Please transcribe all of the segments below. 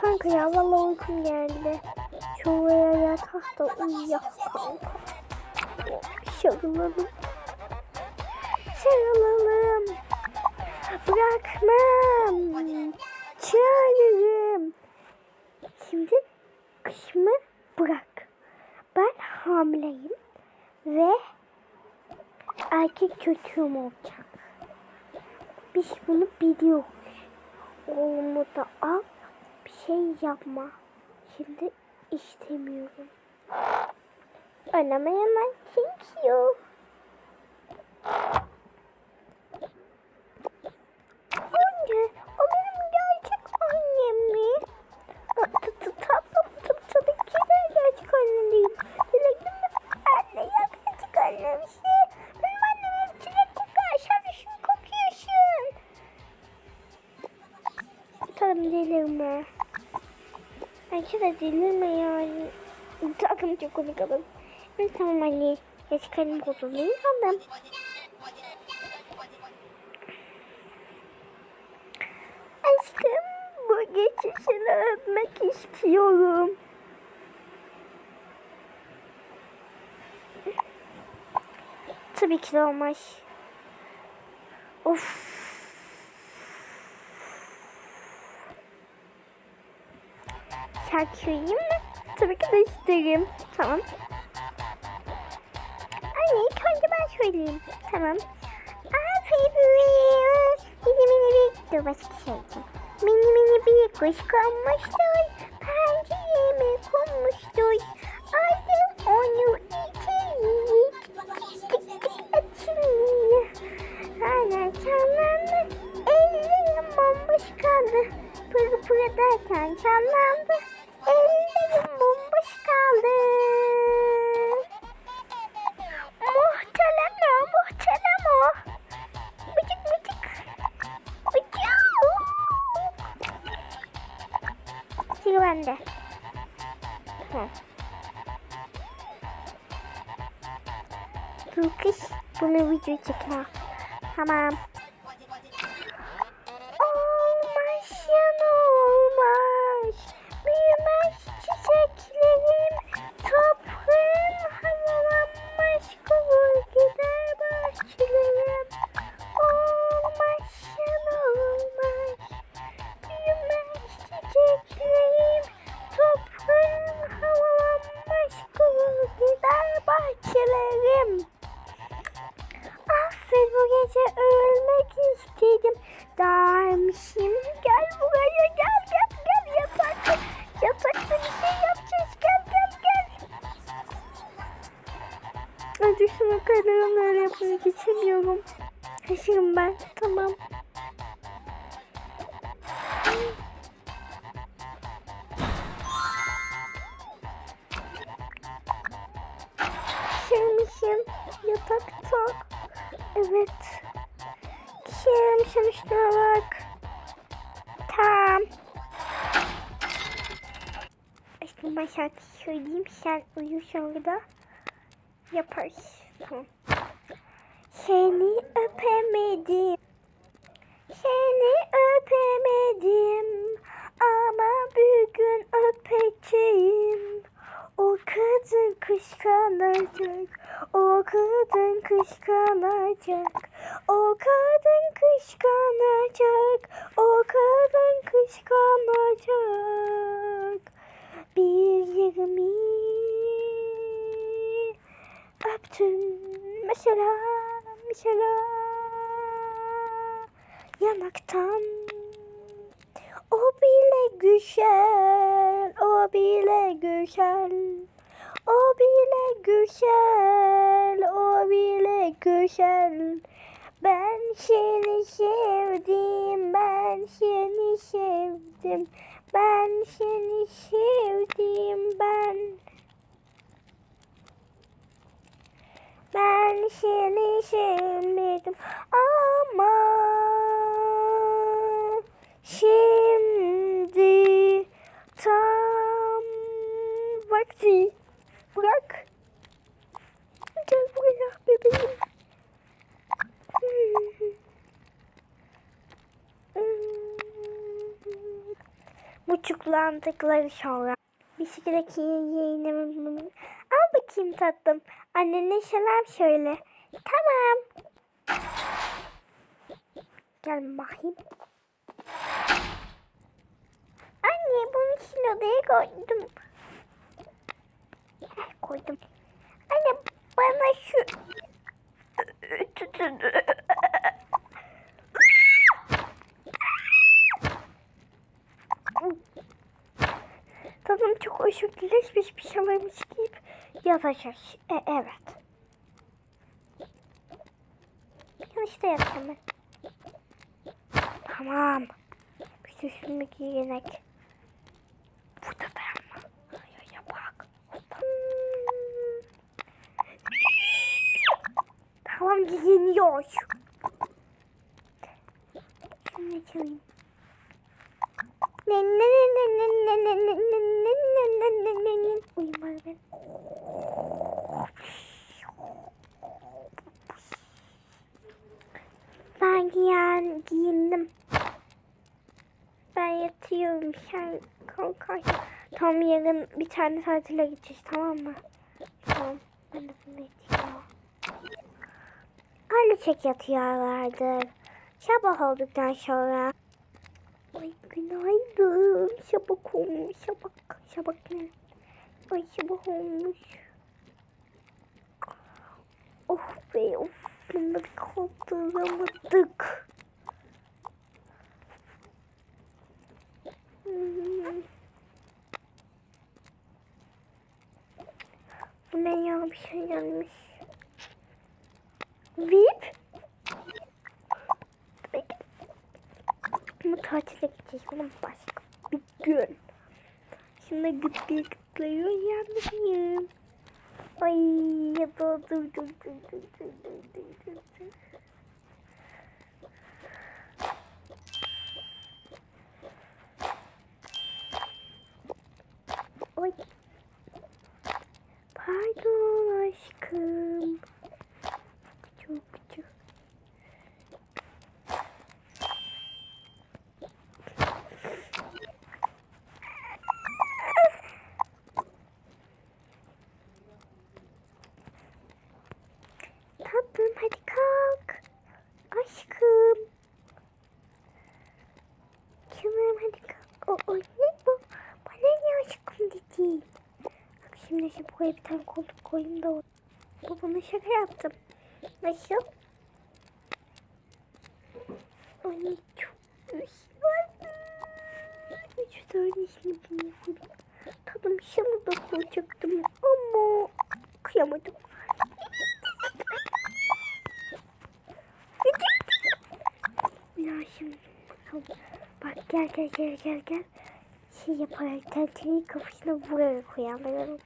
Kanka ya vallahi uykum geldi. Şuraya yatakta uyuyak kanka. Sarılalım. Sarılalım. Bırakmam. Çağırırım. Şimdi kışımı bırak. Ben hamileyim ve erkek çocuğum olacak. Biz bunu biliyoruz. Oğlumu da al. Bir şey yapma. Şimdi istemiyorum. Anneme hemen Bence de delirme yani. Takım çok komik adam. Ben tamam anne. Gerçek annem olduğunu inandım. Aşkım bu geçişini öpmek istiyorum. Tabii ki de olmaz. Of. Söyleyeyim mi? Tabii ki de isterim. Tamam. Anne ilk önce ben söyleyeyim. Tamam. Aferin. Mini mini bir... Dur başka şey için. Mini mini bir kuş konmuştur. Pencereme konmuştur. Aldım onu içeri. Açılıyor. Hala. Ellerim bomboş kaldı. Pırı pırı derken canlandı. Bunu video çeker. Tamam. İstedim. Dermişim gel buraya gel gel gel yatak. Yatakta bir şey yapacağız gel gel gel. Hadi şunu kalemle öyle yapmayı geçemiyorum. Kaşırım ben tamam. Şırmışım yatakta. Evet. Şırmışım üstüne bak. Tamam. Aşkım ben şarkı söyleyeyim. Sen uyu sonra yaparız. Seni öpemedim. Seni öpemedim. Ama bugün öpeceğim. O kadın kıskanacak. O kadın kıskanacak. O kadın kıskanacak. O kadın kıskanacak. Bir yerimi öptüm. Mesela, mesela yanaktan. O bile güzel, o bile güzel. O bile güzel, o bile güzel. Ben seni sevdim, ben seni sevdim. Ben seni sevdim, ben. Ben seni sevmedim ama şimdi tam vakti. Bırak. Gel buraya bebeğim. Bu küçüklandıkları sonra. Bisiklet yeğenimi al bakayım tatlım. Annene selam söyle. Tamam. Gel bakayım. Anne bunu silodaya koydum. Heh, koydum. Anne bana şu Tadım çok özürleşmiş bir şey varmış gibi yazacağız. E, evet. kaçta yapacağım ben? Tamam. Bir üstümü giyinek. Burada ben mi? Ay yapak. Tamam giyiniyor. Şimdi çalayım. Uyumadım ben. Ben giyen, giyindim. Ben yatıyorum. Sen kalkarsın. Tam yarın bir tane tatile gideceğiz tamam mı? Tamam. Ben de bunu yatayım. Ailecek yatıyorlardı. Sabah olduktan sonra. Ay günaydın. Şabak olmuş. Şabak. Şabak ne? Ay sabah olmuş. Oh be of. Hmm. Bu ne ya bir şey gelmiş. VIP. Ama tatile gideceğiz. Bunun başka bir gün. Şimdi gıtlıyor gıtlıyor yanlışım. Ay ya おい。パイトのしく Şu buraya bir tane koltuk koyayım da o. Babama şaka yaptım. Nasıl? Anne çok güzel. Üç tanesini buldum. Tadım şamı da koyacaktım ama kıyamadım. Ya şimdi bakalım. Bak gel gel gel gel gel. Şey yaparak tentereyi kafasına vurarak uyandırıyorum.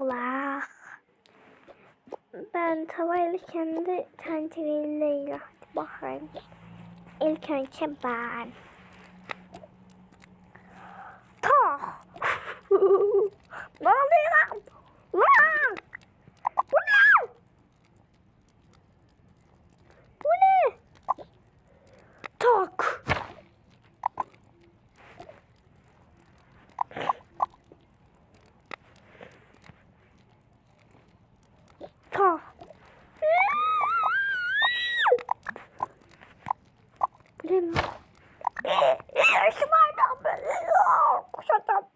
Blah. Ben tavayla kendi tentereyle hadi bakayım. İlk önce ben. Ta. ne lan? Lan! Bu ne? Bu ne? Tak. Ta. Bu ne lan? Şunlardan böyle kuşatam.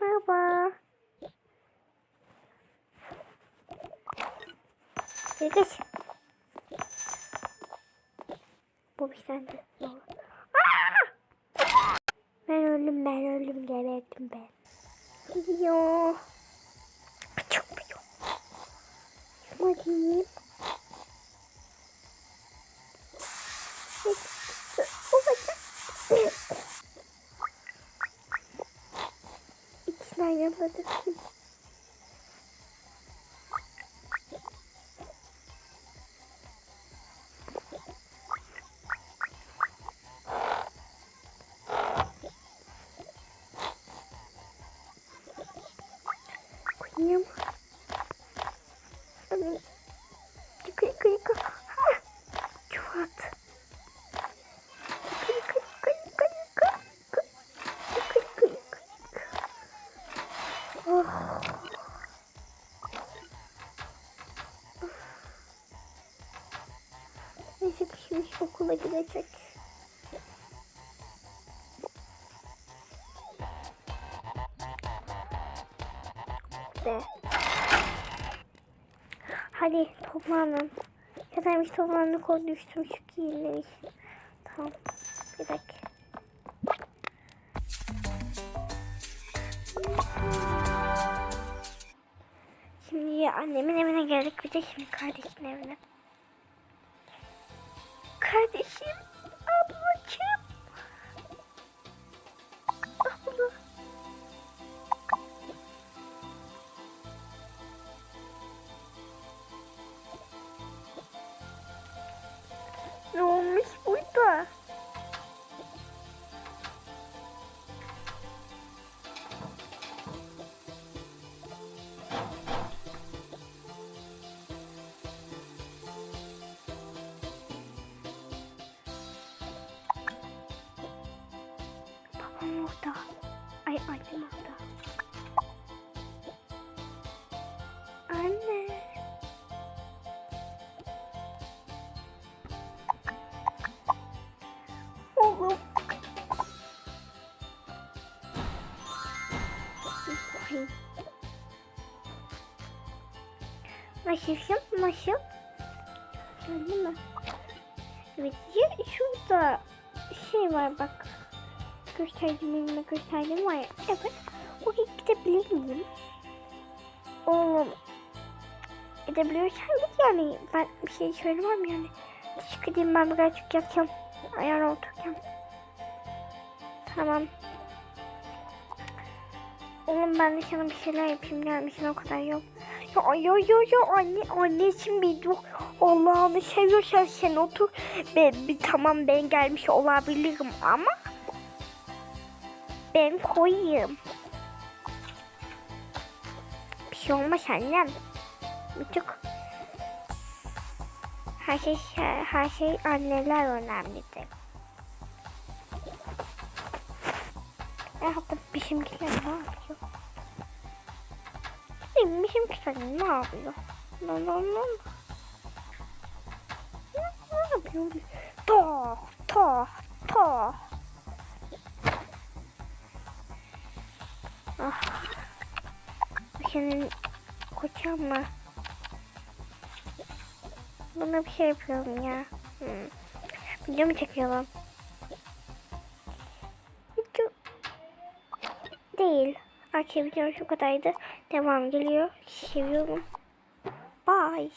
Merhaba. Geç. Bu bir tane. Ben öldüm ben öldüm geberdim ben. Gidiyor. Çok çok. Şuna diyeyim. İçinden yapmadım. ним. Тика, тика, тика. Черт. Neyse pişmiş okula gidecek. Ve Hadi toplanın. Kadar toplandık o düştüm şu giyinleri. Tamam. Bir dakika. Şimdi annemin evine geldik. Bir de şimdi kardeşin evine. Nasılsın? Nasıl? Geldi mi? Evet. Ya şurada şey var bak. Gösterdiğim elime gösterdiğim var ya. Evet. Oraya gidebilir miyim? Oğlum. Gidebiliyorsan git yani. Ben bir şey söylemem yani. Çıkayım ben birazcık yatacağım. Ayağına oturacağım. Tamam. Oğlum ben de sana bir şeyler yapayım gelmişsin o kadar yok. Ya yo yo yo anne anneciğim bir dur. Allah'ını seviyorsan sen otur. Ben, bir, tamam ben gelmiş olabilirim ama ben koyayım. Bir şey olmaz annem. Bir tık. Her şey, her şey anneler önemlidir. Ya hatta bizimkiler ne yapıyor? Benim bizimkiler ne yapıyor? Lan lan lan. Ne, yapıyor? Ta ta ta. Ah. Senin kocan mı? Bana bir şey yapıyorum ya. Hmm. Video mu çekiyorum? Video değil. Arkadaşlar videom şu kadardı. Devam geliyor. Seviyorum. Bye.